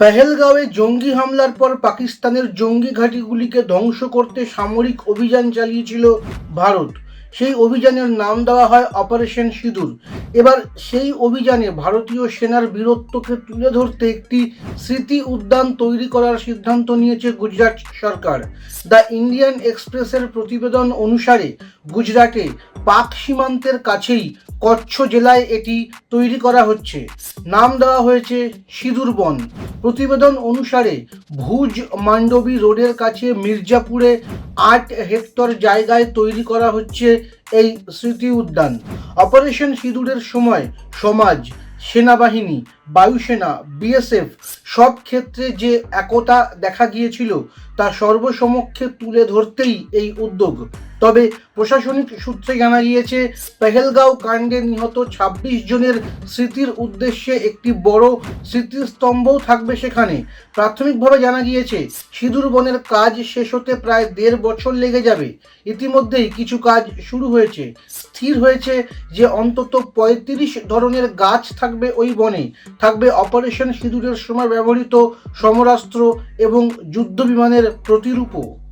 পেহেলগাঁওয়ে জঙ্গি হামলার পর পাকিস্তানের জঙ্গি ঘাঁটিগুলিকে ধ্বংস করতে সামরিক অভিযান চালিয়েছিল ভারত। সেই অভিযানের নাম দেওয়া হয় অপারেশন সিঁদুর। এবার সেই অভিযানে ভারতীয় সেনার বীরত্বকে তুলে ধরতে একটি স্মৃতি উদ্যান তৈরি করার সিদ্ধান্ত নিয়েছে গুজরাট সরকার। দ্য ইন্ডিয়ান এক্সপ্রেসের প্রতিবেদন অনুসারে গুজরাটে পাক সীমান্তের কাছেই কচ্ছ জেলায় এটি তৈরি করা হচ্ছে। নাম দেওয়া হয়েছে সিঁদুর বন। প্রতিবেদন অনুসারে ভুজ মান্ডবী রোডের কাছে মির্জাপুরে আট হেক্টর জায়গায় তৈরি করা হচ্ছে এই স্মৃতি উদ্যান। অপারেশন সিঁদুরের সময় সমাজ, সেনাবাহিনী, বায়ুসেনা, বিএসএফ সব ক্ষেত্রে যে একতা দেখা গিয়েছিল, তা সর্বসমক্ষে তুলে ধরতেই এই উদ্যোগ। তবে প্রশাসনিক সূত্রে জানা গিয়েছে, পেহেলগাঁও কাণ্ডে নিহত ২৬ জনের স্মৃতির উদ্দেশ্যে একটি বড় স্মৃতিস্তম্ভও থাকবে সেখানে। প্রাথমিকভাবে জানা গিয়েছে, সিঁদুর বনের কাজ শেষ হতে প্রায় দেড় বছর লেগে যাবে। ইতিমধ্যেই কিছু কাজ শুরু হয়েছে। স্থির হয়েছে যে অন্তত পঁয়ত্রিশ ধরনের গাছ থাকবে ওই বনে। থাকবে অপারেশন সিঁদুরের সময় ব্যবহৃত সমরাস্ত্র এবং যুদ্ধ বিমানের প্রতিরূপও।